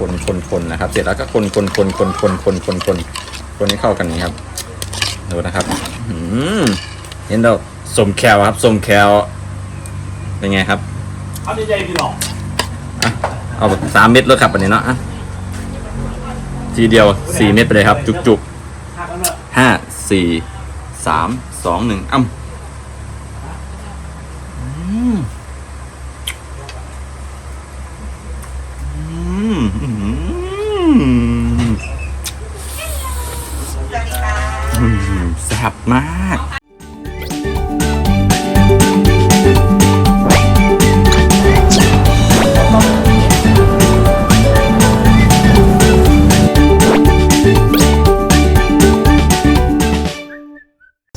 คนคนคนนะครับ เสร็จแล้วก็คนคนคนคนคนคนคนคนคนให้เข้ากันนี้ครับดูนะครับเห็นเราสมแคลครับสมแคลเป็นไงครับเอาใจพี่น้องอะเอาสามเม็ดแล้วครับอันนี้เนาะอะทีเดียวสี่เม็ดไปเลยครับ จุกจุกห้าสี่สามสองหนึ่งอ้ำอืมอืมอืมอืมแซ่บ มาก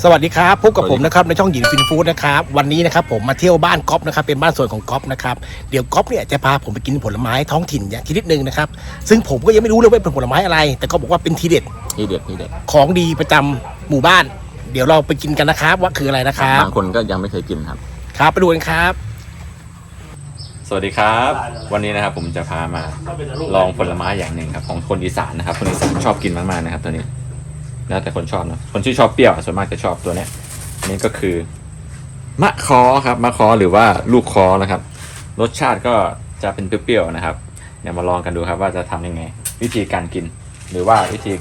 สวัสดีครับพบกับสวัสผดีมนะครับในช่องหญิงฟินฟู้ดนะครับวันนี้นะครับผมมาเที่ยวบ้านก๊อฟนะครับเป็นบ้านสวนของก๊อฟนะครับเดี๋ยวก๊อฟเนี่ยจะพาผมไปกินผลไม้ท้องถิ่นอย่างชนิดหนึ่งนะครับซึ่งผมก็ยังไม่รู้เลยว่าเป็นผลไม้อะไร แต่ก็บอกว่าเป็นทีเด็ดที่เด็ดที่เด็ดของดีประจำหมู่บ้าน เดี๋ยวเราไปกินกันนะครับ ว่าคืออะไรนะครับ บางคนก็ยังไม่เคยกินครับ ครับไปดูกันครับ สวัสดีครับ วันนี้นะครับผมจะพามาลองผลไม้อย่างหนึ่งครับของคนอีสานนะครับ คนอีสานชอบกินมากๆนะครับ ตัวนี้แล้วแต่คนชอบนะคนที่ชอบเปรี้ยวส่วนมากจะชอบตัวเนี้ยอันนี้ก็คือมะคอครับมะคอหรือว่าลูกคอนะครับ รสชาติก็จะเป็นเปรี้ยวๆนะครับเดี๋ยวมาลองกันดูครับว่าจะทำยังไง วิธีการกิน หรือว่าวิธี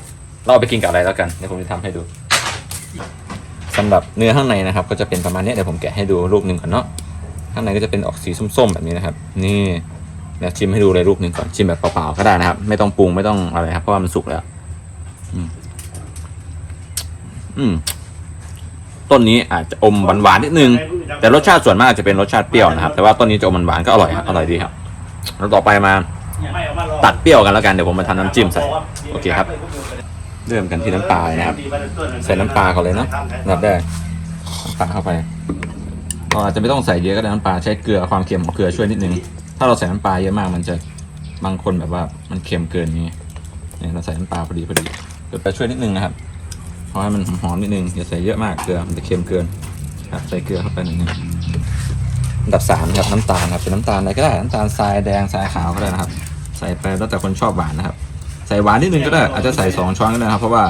เราเอาไปกินกับอะไรแล้วกันเดี๋ยวผมจะทำให้ดู สำหรับเนื้อข้างในนะครับ ก็จะเป็นประมาณนี้เดี๋ยวผมแกะให้ดูลูกหนึ่งก่อนเนาะข้างในก็จะเป็นออกสีส้มๆแบบนี้นะครับ นี่เดี๋ยวชิมให้ดูเลยลูกหนึ่งก่อนชิมแบบเปล่าๆก็ได้นะครับ ไม่ต้องปรุงไม่ต้องอะไรครับเพราะว่ามันสุกแล้ว อืมต้นนี้อาจจะอมหวานๆนิดนึง แต่รสชาติส่วนมากจะเป็นรสชาติเปรี้ยวนะครับ แต่ว่าต้นนี้จะอมหวานๆก็อร่อยครับอร่อยดีครับแล้วต่อไปมาตัดเปรี้ยวกันแล้วกันเดี๋ยวผมมาทำน้ำจิ้มใส่โอเคครับ เริ่มกันที่น้ำปลาเลยนะครับ ใส่น้ำปลาก่อนเลยเนาะอันดับแรกน้ำปลาเข้าไปเราอาจจะไม่ต้องใส่เยอะก็ได้น้ำปลาใช้เกลือความเค็มของเกลือช่วยนิดนึง ถ้าเราใส่น้ำปลาเยอะมากมันจะบางคนแบบว่ามันเค็มเกินอย่างเงี้ยเนี่ยเราใส่น้ำปลาพอดีพอดีเกลือไปช่วยนิดนึงนะครับเพราะให้มันหอมๆนิดนึงอย่าใส่เยอะมากเกลือมันจะเค็มเกินครับใส่เกลือเข้าไปนิดนึงอันดับสามครับน้ำตาลครับเป็นน้ำตาลอะไรก็ได้น้ำตาลทรายแดงทรายขาวก็ได้นะครับ ใส่ไปแล้วแต่คนชอบหวานนะครับใส่หวานนิดนึงก็ได้ อาจจะใส่สองช้อนก็ได้นะครับเพราะว่า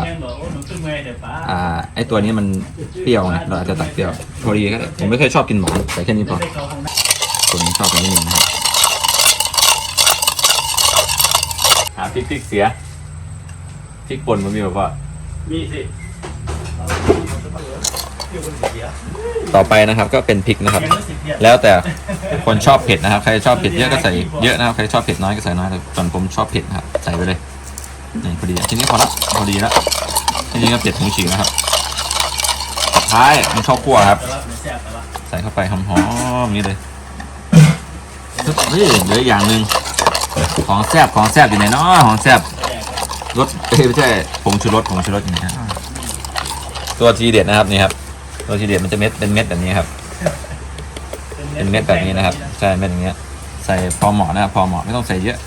อ่าไอตัวนี้มันเปรี้ยวไงเราอาจจะตัดเปรี้ยวพอดีก็ได้ผมไม่เคยชอบกินหวานใส่แค่นี้พอผมชอบแค่นี้นึงนะครับหาพริกพริกเสียพริกป่นมันมีแบบว่ามีสิต่อไปนะครับก็เป็นพริกนะครับ แล้วแต่คนชอบเผ็ดนะครับ ใครชอบเผ็ดเยอะก็ใส่เยอะนะครับ ใครชอบเผ็ดน้อยก็ใส่น้อยแต่ส่วนผมชอบเผ็ดนะครับ ใส่ไปเลย นี่พอดีอะทีนี้พอละพอดีแล้วทีนี้ก็เผ็ดถึงฉีกนะครับสุดท้ายมันข้าวคั่วครับ ใส่เข้าไปหอมๆอย่างนี้เลยเฮ้ยเหลืออีกอย่างหนึ่งของแซบของแซบอยู่ไหนเนาะของแซบรสเอ้ยไม่ใช่ผงชูรสผงชูรสอย่างนี้ยตัวทีเด็ดนะครับนี่ครับตัวทีเด็ดมันจะเม็ดเป็นเม็ดแบบนี้ครับ เป็นเม็ดแบบนี้นะครับ ใช่เม็ดอย่างเงี้ย ใส่พอเหมาะนะครับพอเหมาะไม่ต้องใส่เยอะ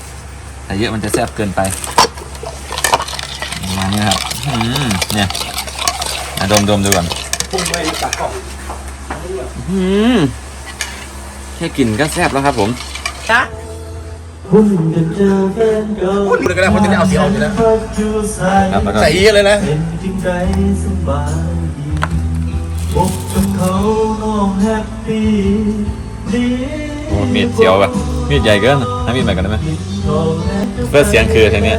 ใส่เยอะมันจะแซบเกินไป ประมาณนี้นะครับ อืมเนี่ยมาดมดมดูก่อนพุ่งไปตัดกล่องอืมแค่กลิ่นก็แซ่บแล้วครับผมพูดเลยก็ได้เพราะจะได้เอาสีออกอยู่แล้วครับแล้วก็ใส่เยอะเลยนะเป็นจริงใจสบายดีพบกับเขาน้องแฮปปี้ดีโอ้มีดเสียวแบบมีดใหญ่เกินให้มีดใหม่กันได้ไหมเพื่อเสียงคือทีเนี้ย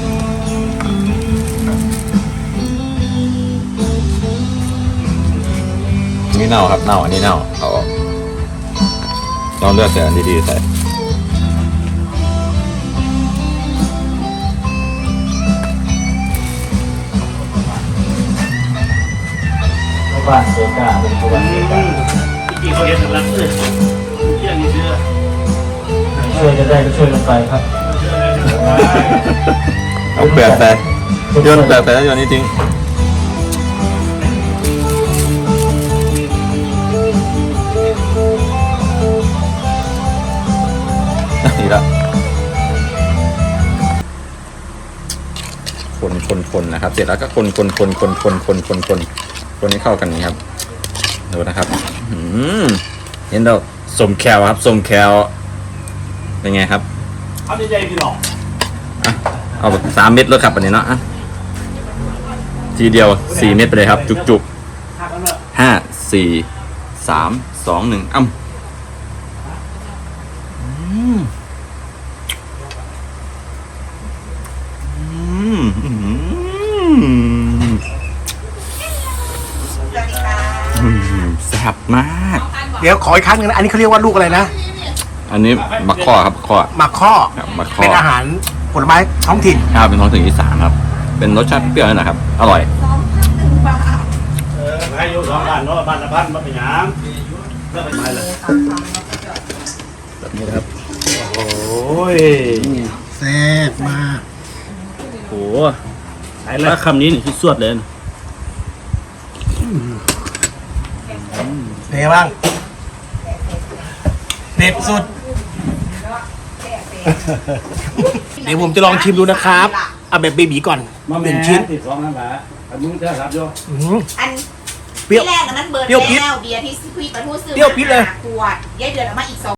เน่าครับเน่าอันนี้เน่าเอาออกลองเลือกแต่อันดีๆใส่บ้านเสือกาเป็นบ้านเสือกาอีกคนเดียวรักเลยที่อย่างนี้เชื่อช่วยกันได้ก็ช่วยกันไปครับเอาเปลือกใส่โยนเปลือกใส่แล้วโยนนี้ทิ้ง ทีแล้วคนคนคนนะครับ เสร็จแล้วก็คนคนคนคนคนคนคนคนคนให้เข้ากันนี้ครับดูนะครับอืมเห็นเราสมแคลครับสมแคลเป็นไงครับเอาใจพี่น้องอะเอาแบบสามเม็ดแล้วครับอันนี้เนาะอะทีเดียวสี่เม็ดไปเลยครับ จุกจุกหักกันเนอะห้าสี่สามสองหนึ่งอ้ำอืมอืมอืมอืมแซ่บ มาก เดี๋ยวขออีกครั้งหนึงนะอันนี้เขาเรียกว่าลูกอะไรนะอันนี้มะข้อครับข้อ หมากข้อครับมะข้อ เป็นอาหารผลไม้ท้องถิ่น ครับเป็นท้องถิ่นอีสานครับ เป็นรสชาติเปรี้ยวนี่นะครับ อร่อย เออให้อยู่สองบ้านเนาะบ้านละพันมาเป็นหยังเลิกไปไหนเลยแบบนี้นะครับ โอ้ยแซ่บมากโหแล้วคำนี้นี่คือสวดเลยนะ เป็น ไงบ้างเด็ดสุด เดี๋ยวผมจะลองชิมดูนะครับเอาแบบเบบีก่อนหนึ่งชิ้นติดสองนั่นแหละแต่มึงจะรับโยอื้อหือ อันเปรี้ยวที่แรกอันนั้นเบิร์นเปรี้ยวพิษแล้วเบียร์ที่พี่ปะทูซื้อเปรี้ยวพิษเลย มาขวดยายเดือนเอามาอีกสอง